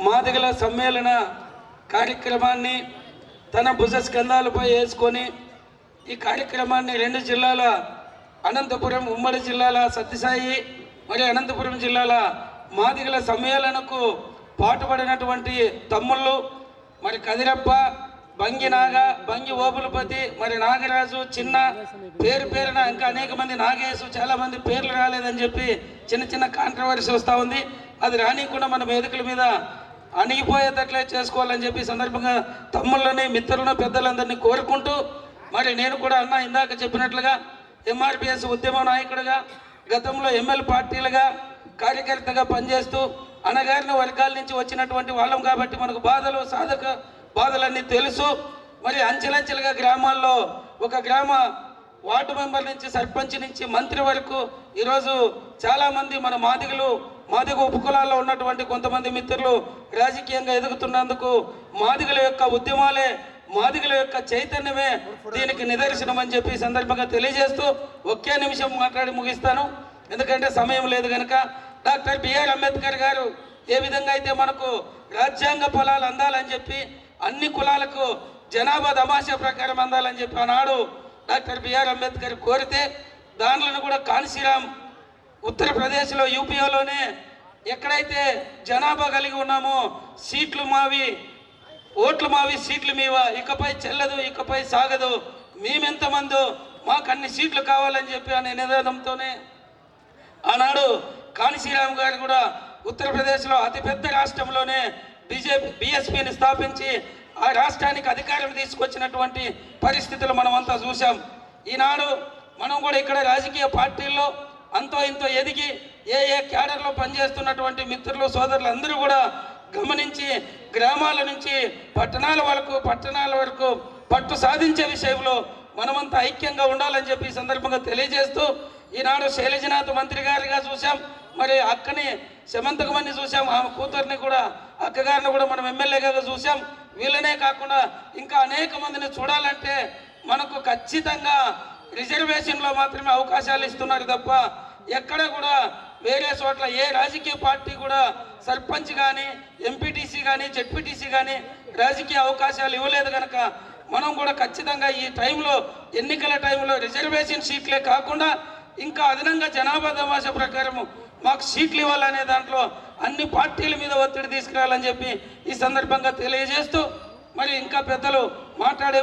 మాదిగల సమ్మేళన కార్యక్రమాన్ని తన భుజ స్కంధాలపై వేసుకొని ఈ కార్యక్రమాన్ని రెండు జిల్లాల అనంతపురం ఉమ్మడి జిల్లాల సత్యసాయి మరియు అనంతపురం జిల్లాల మాదిగల సమ్మేళనకు పాటుపడినటువంటి తమ్ముళ్ళు మరి కదిరప్ప బంగి నాగ బంగి ఓపులపతి మరి నాగరాజు చిన్న పేరు పేరున ఇంకా అనేక మంది నాగేశు చాలా మంది పేర్లు రాలేదని చెప్పి చిన్న చిన్న కాంట్రవర్సీ వస్తూ ఉంది. అది రానికుండా మన వేదికల మీద అణిగిపోయేటట్లే చేసుకోవాలని చెప్పి సందర్భంగా తమ్ముళ్ళని మిత్రులను పెద్దలందరినీ కోరుకుంటూ మరి నేను కూడా అన్న ఇందాక చెప్పినట్లుగా ఎంఆర్పిఎస్ ఉద్యమ నాయకుడిగా గతంలో ఎమ్మెల్యే పార్టీలుగా కార్యకర్తగా పనిచేస్తూ అనగారిన వర్గాల నుంచి వచ్చినటువంటి వాళ్ళం కాబట్టి మనకు బాధలు సాధక బాధలన్నీ తెలుసు. మరి అంచెలంచెలుగా గ్రామాల్లో ఒక గ్రామ వార్డు మెంబర్ నుంచి సర్పంచ్ నుంచి మంత్రి వరకు ఈరోజు చాలామంది మన మాదిగలు మాదిగ ఉపకులాల్లో ఉన్నటువంటి కొంతమంది మిత్రులు రాజకీయంగా ఎదుగుతున్నందుకు మాదిగల యొక్క ఉద్యమాలే మాదిగల యొక్క చైతన్యమే దీనికి నిదర్శనం అని చెప్పి సందర్భంగా తెలియజేస్తూ ఒకే నిమిషం మాట్లాడి ముగిస్తాను. ఎందుకంటే సమయం లేదు కనుక డాక్టర్ బిఆర్ అంబేద్కర్ గారు ఏ విధంగా అయితే మనకు రాజ్యాంగ ఫలాలు అందాలని చెప్పి అన్ని కులాలకు జనాభా తమాషా ప్రకారం అందాలని చెప్పి ఆనాడు డాక్టర్ బిఆర్ అంబేద్కర్ కోరితే దానిలను కూడా కాన్సీరామ్ ఉత్తరప్రదేశ్లో యూపీఓలోనే ఎక్కడైతే జనాభా కలిగి ఉన్నామో సీట్లు మావి ఓట్లు మావి సీట్లు మీవా ఇకపై చెల్లదు ఇకపై సాగదు. మేమెంతమందో మాకు అన్ని సీట్లు కావాలని చెప్పి అనే నినాదంతోనే ఆనాడు కాణిశ్రీరామ్ గారు కూడా ఉత్తరప్రదేశ్లో అతిపెద్ద రాష్ట్రంలోనే బీజేపీ బీఎస్పీని స్థాపించి ఆ రాష్ట్రానికి అధికారం తీసుకొచ్చినటువంటి పరిస్థితులు మనమంతా చూసాం ఈనాడు మనం కూడా ఇక్కడ రాజకీయ పార్టీల్లో అంతో ఇంతో ఎదిగి ఏ ఏ క్యాడర్లో పనిచేస్తున్నటువంటి మిత్రులు సోదరులు అందరూ కూడా గమనించి గ్రామాల నుంచి పట్టణాల వరకు పట్టణాల వరకు పట్టు సాధించే విషయంలో మనమంతా ఐక్యంగా ఉండాలని చెప్పి ఈ సందర్భంగా తెలియజేస్తూ ఈనాడు శైలజనాథ్ మంత్రి గారిగా చూసాం మరి అక్కని శమంతకమని చూసాం ఆమె కూతుర్ని కూడా అక్కగారిని కూడా మనం ఎమ్మెల్యేగా చూసాం వీళ్ళనే కాకుండా ఇంకా అనేక మందిని చూడాలంటే మనకు ఖచ్చితంగా రిజర్వేషన్లో మాత్రమే అవకాశాలు ఇస్తున్నారు తప్ప ఎక్కడ కూడా వేరే చోట్ల ఏ రాజకీయ పార్టీ కూడా సర్పంచ్ కానీ ఎంపీటీసీ కానీ జెడ్పీటీసీ కానీ రాజకీయ అవకాశాలు ఇవ్వలేదు కనుక మనం కూడా ఖచ్చితంగా ఈ టైంలో ఎన్నికల టైంలో రిజర్వేషన్ సీట్లే కాకుండా ఇంకా అదనంగా జనాభా తమాష ప్రకారము మాకు సీట్లు ఇవ్వాలనే దాంట్లో అన్ని పార్టీల మీద ఒత్తిడి తీసుకురావాలని చెప్పి ఈ సందర్భంగా తెలియజేస్తూ మరి ఇంకా పెద్దలు మాట్లాడే